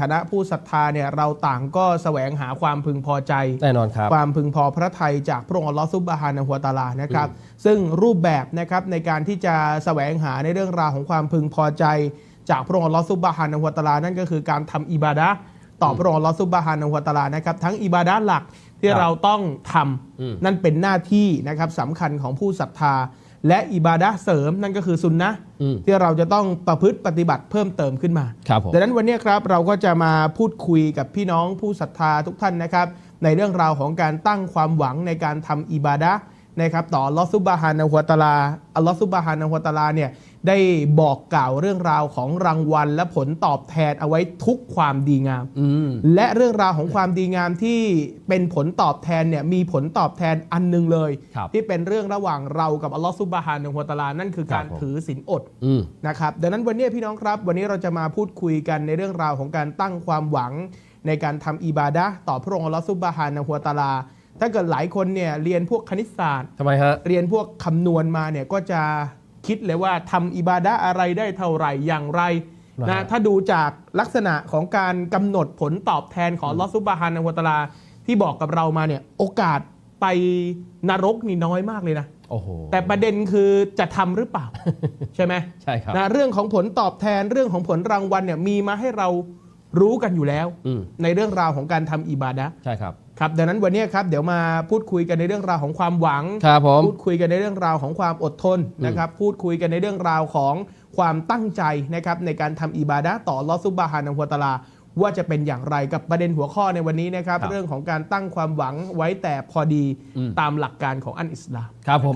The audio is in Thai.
ฐานะผู้ศรัทธาเนี่ยเราต่างก็แสวงหาความพึงพอใจ แน่นอนครับ ความพึงพอพระทัยจากพระองค์อัลลอฮฺซุบฮานะฮูวะตะอาลานะครับ ซึ่งรูปแบบนะครับในการที่จะแสวงหาในเรื่องราวของความพึงพอใจ จากพระองค์อัลลอฮฺซุบฮานะฮูวะตะอาลานั่นก็คือการทำอิบาดะห์ต่อพระองค์อัลลอฮฺซุบฮานะฮูวะตะอาลานะครับทั้งอิบาดะห์หลักที่ครับเราต้องทำอืมนั่นเป็นหน้าที่นะครับสำคัญของผู้ศรัทธา และอิบาดะห์เสริมนั่นก็คือซุนนะห์อืมที่เราจะต้องประพฤติปฏิบัติเพิ่มเติมขึ้นมาครับผมดังนั้นวันนี้ครับเราก็จะมาพูดคุยกับพี่น้องผู้ศรัทธาทุกท่านนะครับ ในเรื่องราวของการตั้งความหวังในการทำอิบาดะห์นะครับต่ออัลลอฮฺซุบฮานะฮูวะตะอาลาอัลลอฮฺซุบฮานะฮูวะตะอาลาเนี่ย ได้บอกกล่าวเรื่องราวของรางวัล และผลตอบแทนเอาไว้ทุกความดีงามอืมและเรื่องราวของความดีงามที่เป็นผลตอบแทนเนี่ยมีผลตอบแทนอันหนึงเลยครับที่เป็นเรื่องระหว่างเรากับอัลลอฮฺซุบฮานะฮูวะตะอาลานั่นคือการครับผมถือศีลอดอืมนะครับดังนั้นวันนี้พี่น้องครับ วันนี้เราจะมาพูดคุยกันในเรื่องราวของการตั้งความหวัง ในการทำอิบาดะห์ต่อพระองค์อัลลอฮฺซุบฮานะฮูวะตะอาลาถ้าเกิดหลายคนเนี่ยเรียนพวกคณิตศาสตร์ทำไมฮะเรียนพวกคำนวณมาเนี่ยก็จะ คิดเลยว่าทำอิบาดะห์อะไรได้เท่าไหร่อย่างไรนะนะฮะถ้าดูจากลักษณะของการกำหนดผลตอบแทนของอัลลอฮฺซุบฮานะฮูวะตะอาลาที่บอกกับเรามาเนี่ยโอกาสไปนรกนี่น้อยมากเลยนะโอ้โหแต่ประเด็นคือจะทำหรือเปล่า ใช่ไหมใช่ครับนะเรื่องของผลตอบแทนเรื่องของผลรางวัลเนี่ยมีมาให้เรา รู้กันอยู่แล้วอืมในเรื่องราวของการทำอิบาดะห์ใช่ครับครับดังนั้นวันนี้ครับเดี๋ยวมาพูดคุยกันในเรื่องราวของความหวังครับผมพูดคุยกันในเรื่องราวของความอดทนนะครับพูดคุยกันในเรื่องราวของความตั้งใจนะครับในการทำอิบาดะห์ต่ออัลลอฮฺซุบฮานะฮูวะตะอาลา ว่าจะเป็นอย่างไรกับประเด็นหัวข้อในวันนี้นะครับครับเรื่องของการตั้งความหวังไว้แต่พอดีอืมตามหลักการของอันอิสลามครับผม